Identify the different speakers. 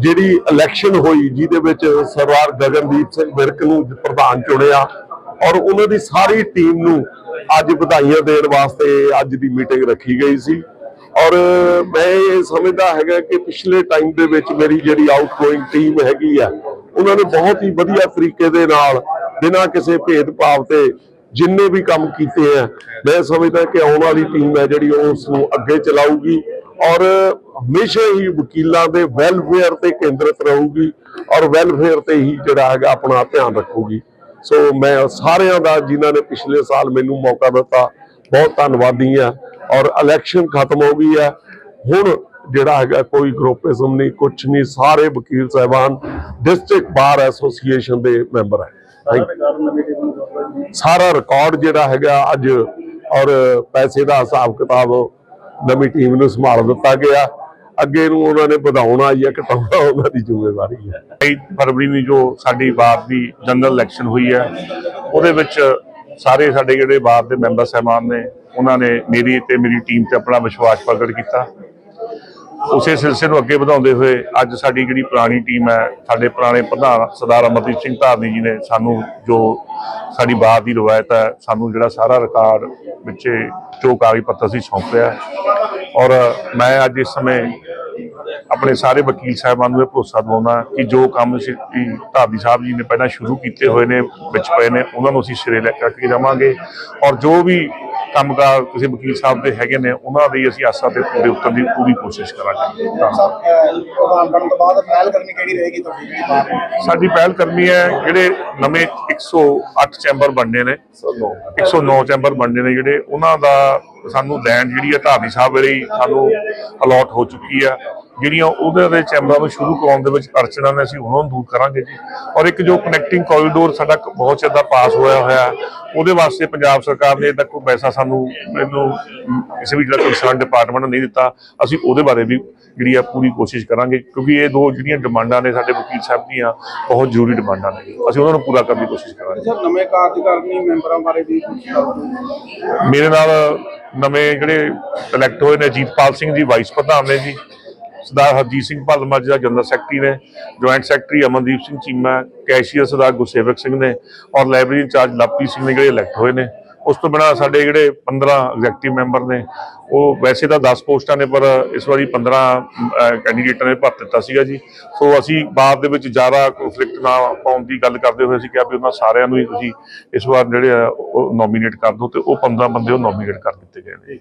Speaker 1: ਜਿਹੜੀ ਇਲੈਕਸ਼ਨ ਹੋਈ, ਜਿਹਦੇ ਵਿੱਚ ਸਰਦਾਰ ਗਗਨਦੀਪ ਸਿੰਘ ਵਿਰਕ ਨੂੰ ਪ੍ਰਧਾਨ ਚੁਣਿਆ ਔਰ ਉਹਨਾਂ ਦੀ ਸਾਰੀ ਟੀਮ ਨੂੰ ਅੱਜ ਵਧਾਈਆਂ ਦੇਣ ਵਾਸਤੇ ਅੱਜ ਦੀ ਮੀਟਿੰਗ ਰੱਖੀ ਗਈ ਸੀ। ਔਰ ਮੈਂ ਇਹ ਸਮਝਦਾ ਹੈਗਾ ਕਿ ਪਿਛਲੇ ਟਾਈਮ ਦੇ ਵਿੱਚ ਮੇਰੀ ਜਿਹੜੀ ਆਊਟਗੋਇੰਗ ਟੀਮ ਹੈਗੀ ਆ, ਉਹਨਾਂ ਨੇ ਬਹੁਤ ਹੀ ਵਧੀਆ ਤਰੀਕੇ ਦੇ ਨਾਲ ਬਿਨਾਂ ਕਿਸੇ ਭੇਦਭਾਵ ਤੇ ਜਿੰਨੇ ਵੀ ਕੰਮ ਕੀਤੇ ਆ, ਮੈਂ ਸਮਝਦਾ ਕਿ ਆਉਣ ਵਾਲੀ ਟੀਮ ਹੈ ਜਿਹੜੀ ਉਹ ਉਸ ਨੂੰ ਅੱਗੇ ਚਲਾਊਗੀ। ਔਰ ਹਮੇਸ਼ਾ ਹੀ ਵਕੀਲਾਂ ਦੇ ਵੈਲਫੇਅਰ ਤੇ ਕੇਂਦਰਿਤ ਰਹੂਗੀ ਔਰ ਵੈਲਫੇਅਰ ਤੇ ਹੀ ਜਿਹੜਾ ਹੈਗਾ ਆਪਣਾ ਧਿਆਨ ਰੱਖੂਗੀ। ਸੋ ਮੈਂ ਸਾਰਿਆਂ ਦਾ ਜਿਨ੍ਹਾਂ ਨੇ ਪਿਛਲੇ ਸਾਲ ਮੈਨੂੰ ਮੌਕਾ ਦਿੱਤਾ, ਬਹੁਤ ਧੰਨਵਾਦੀ ਆ ਔਰ ਇਲੈਕਸ਼ਨ ਖਤਮ ਹੋ ਗਈ ਹੈ। ਹੁਣ ਜਿਹੜਾ ਹੈਗਾ ਕੋਈ ਗਰੁੱਪਿਜ਼ਮ ਨਹੀਂ ਕੁਝ ਨਹੀਂ, ਸਾਰੇ ਵਕੀਲ ਸਾਹਿਬਾਨ ਡਿਸਟ੍ਰਿਕਟ ਬਾਰ ਐਸੋਸੀਏਸ਼ਨ ਦੇ ਮੈਂਬਰ ਹੈ। ਸਾਰਾ ਰਿਕਾਰਡ ਜਿਹੜਾ ਹੈਗਾ ਅੱਜ ਔਰ ਪੈਸੇ ਦਾ ਹਿਸਾਬ ਕਿਤਾਬ ਨਵੀਂ ਟੀਮ ਨੂੰ ਸੰਭਾਲ ਦਿੱਤਾ ਗਿਆ। ਅੱਗੇ ਨੂੰ ਉਹਨਾਂ ਨੇ ਵਧਾਉਣਾ ਜਾਂ ਘਟਾਉਣਾ ਉਹਨਾਂ ਦੀ ਜ਼ਿੰਮੇਵਾਰੀ ਹੈ
Speaker 2: 22 ਫਰਵਰੀ ਨੂੰ ਜੋ ਸਾਡੀ ਬਾਰ ਦੀ ਜਨਰਲ ਇਲੈਕਸ਼ਨ ਹੋਈ ਹੈ, ਉਹਦੇ ਵਿੱਚ ਸਾਰੇ ਸਾਡੇ ਜਿਹੜੇ ਬਾਰ ਦੇ ਮੈਂਬਰ ਸਹਿਬਾਨ ਨੇ, ਉਹਨਾਂ ਨੇ ਮੇਰੀ ਤੇ ਮੇਰੀ ਟੀਮ ਤੇ ਆਪਣਾ ਵਿਸ਼ਵਾਸ ਪ੍ਰਗਟ ਕੀਤਾ। ਉਸੇ ਸਿਲਸਿਲੇ ਨੂੰ ਅੱਗੇ ਵਧਾਉਂਦੇ ਹੋਏ ਅੱਜ ਸਾਡੀ ਜਿਹੜੀ ਪੁਰਾਣੀ ਟੀਮ ਹੈ, ਸਾਡੇ ਪੁਰਾਣੇ ਪ੍ਰਧਾਨ ਸਰਦਾਰ ਅਮਰਦੀਪ ਸਿੰਘ ਧਾਰਨੀ ਜੀ ਨੇ ਸਾਨੂੰ ਜੋ ਸਾਡੀ ਬਾਤ ਦੀ ਰਵਾਇਤ ਹੈ, ਸਾਨੂੰ ਜਿਹੜਾ ਸਾਰਾ ਰਿਕਾਰਡ ਵਿੱਚ ਜੋ ਕਾਗਜ਼ ਪੱਤਰ ਸੀ ਸੌਂਪਿਆ ਔਰ ਮੈਂ ਅੱਜ ਇਸ ਸਮੇਂ ਆਪਣੇ ਸਾਰੇ ਵਕੀਲ ਸਾਹਿਬਾਨ ਨੂੰ ਇਹ ਭਰੋਸਾ ਦਿਵਾਉਣਾ ਕਿ ਜੋ ਕੰਮ ਸ਼੍ਰੀ ਧਾਰਦੀ ਸਾਹਿਬ ਜੀ ਨੇ ਪਹਿਲਾਂ ਸ਼ੁਰੂ ਕੀਤੇ ਹੋਏ ਨੇ, ਵਿੱਚ ਪਏ ਨੇ, ਉਹਨਾਂ ਨੂੰ ਅਸੀਂ ਸਿਰੇ ਲੈ ਕੇ ਜਾਵਾਂਗੇ। ਔਰ ਜੋ ਵੀ ਕੰਮਕਾਰ ਕਿਸੇ ਵਕੀਲ ਸਾਹਿਬ ਦੇ ਹੈਗੇ ਨੇ ਉਹਨਾਂ ਦੀ ਅਸੀਂ ਆਸਾਂ ਤੇ ਪੂਰੇ ਉਤਰਨ ਦੀ ਪੂਰੀ ਕੋਸ਼ਿਸ਼ ਕਰਾਂਗੇ। ਧੰਨਵਾਦ।
Speaker 3: ਪ੍ਰਧਾਨ ਬਣਨ ਤੋਂ ਬਾਅਦ ਪਹਿਲ ਕਰਨੀ ਕਿਹੜੀ ਰਹੇਗੀ ਤੁਹਾਡੀ ਜਿਹੜੀ ਬਾਤ ਹੈ?
Speaker 2: ਸਾਡੀ ਪਹਿਲ ਕਰਨੀ ਹੈ ਜਿਹੜੇ ਨਵੇਂ 108 ਚੈਂਬਰ ਬਣਨੇ ਨੇ 109 ਚੈਂਬਰ ਬਣਨੇ ਨੇ ਜਿਹੜੇ ਉਹਨਾਂ ਦਾ ਸਾਨੂੰ ਲੈਂਡ ਜਿਹੜੀ ਹੈ ਧਾਰਨੀ ਸਾਹਿਬ ਵੇਲੇ ਸਾਨੂੰ ਅਲਾਟ ਹੋ ਚੁੱਕੀ ਆ ਜਿਹੜੀਆਂ ਉਹਦੇ ਦੇ ਚੈਂਬਰਾਂ ਨੂੰ ਸ਼ੁਰੂ ਕਰਾਉਣ ਦੇ ਵਿੱਚ ਅੜਚਣਾਂ ਨੇ ਅਸੀਂ ਉਹਨਾਂ ਨੂੰ ਦੂਰ ਕਰਾਂਗੇ ਜੀ। ਔਰ ਇੱਕ ਜੋ ਕਨੈਕਟਿੰਗ ਕੋਰੀਡੋਰ ਸਾਡਾ ਬਹੁਤ ਚਿਰ ਦਾ ਪਾਸ ਹੋਇਆ ਹੋਇਆ ਉਹਦੇ ਵਾਸਤੇ ਪੰਜਾਬ ਸਰਕਾਰ ਨੇ ਤੱਕ ਕੋਈ ਪੈਸਾ ਸਾਨੂੰ ਅਮ, ਕਿਸੇ ਵੀ ਜਿਹੜਾ ਕੰਸਰਨ ਡਿਪਾਰਟਮੈਂਟ ਨੇ ਨਹੀਂ ਦਿੱਤਾ। ਅਸੀਂ ਉਹਦੇ ਬਾਰੇ ਵੀ ਜਿਹੜੀ ਆ ਪੂਰੀ ਕੋਸ਼ਿਸ਼ ਕਰਾਂਗੇ ਕਿਉਂਕਿ ਇਹ ਦੋ ਜਿਹੜੀਆਂ ਡਿਮਾਂਡਾਂ ਨੇ ਸਾਡੇ ਵਕੀਲ ਸਾਹਿਬ ਦੀਆਂ ਬਹੁਤ ਜ਼ਰੂਰੀ ਡਿਮਾਂਡਾਂ ਨੇ। ਅਸੀਂ ਉਹਨਾਂ ਨੂੰ ਪੂਰਾ ਕਰਨ ਦੀ ਕੋਸ਼ਿਸ਼ ਕਰਾਂਗੇ।
Speaker 3: ਸਰ ਨਵੇਂ ਕਾਰਜਕਾਰਨੀ ਮੈਂਬਰਾਂ ਬਾਰੇ ਵੀ
Speaker 2: ਮੇਰੇ ਨਾਲ ਨਵੇਂ ਜਿਹੜੇ ਇਲੈਕਟ ਹੋਏ ਨੇ ਜੀਤਪਾਲ ਸਿੰਘ ਜੀ ਵਾਈਸ ਪ੍ਰਧਾਨ ਨੇ ਜੀ। ਸਰਦਾਰ ਹਰਜੀਤ ਸਿੰਘ ਭਲਮਾ ਜੀ ਦਾ ਜਨਰਲ ਸੈਕਟਰੀ ਨੇ, joint secretary Amandeep Singh Cheema, cashier Sardar Gursewak Singh ਨੇ ਔਰ ਲਾਇਬ੍ਰੇਰੀ ਇੰਚਾਰਜ ਲਵਪ੍ਰੀਤ ਸਿੰਘ ਨੇ ਜਿਹੜੇ ਇਲੈਕਟ ਹੋਏ ਨੇ। ਉਸ ਤੋਂ ਬਿਨਾਂ ਸਾਡੇ ਜਿਹੜੇ 15 ਐਗਜ਼ੈਕਟਿਵ ਮੈਂਬਰ ਨੇ, ਉਹ ਵੈਸੇ ਤਾਂ 10 ਪੋਸਟਾਂ ਨੇ, ਪਰ ਇਸ ਵਾਰੀ 15 ਕੈਂਡੀਡੇਟਾਂ ਨੇ ਭਰ ਦਿੱਤਾ ਸੀਗਾ ਜੀ। ਸੋ ਅਸੀਂ ਬਾਅਦ ਦੇ ਵਿੱਚ ਜ਼ਿਆਦਾ ਕੰਫਲਿਕਟ ਨਾ ਪਾਉਣ ਦੀ ਗੱਲ ਕਰਦੇ ਹੋਏ ਅਸੀਂ ਕਿਹਾ ਵੀ ਉਹਨਾਂ ਸਾਰਿਆਂ ਨੂੰ ਹੀ ਤੁਸੀਂ ਇਸ ਵਾਰ ਜਿਹੜੇ ਆ, ਉਹ ਨੋਮੀਨੇਟ ਕਰ ਦਿਓ ਤੇ ਉਹ 15 ਬੰਦੇ ਉਹ ਨੋਮੀਨੇਟ ਕਰ ਦਿੱਤੇ ਗਏ ਨੇ।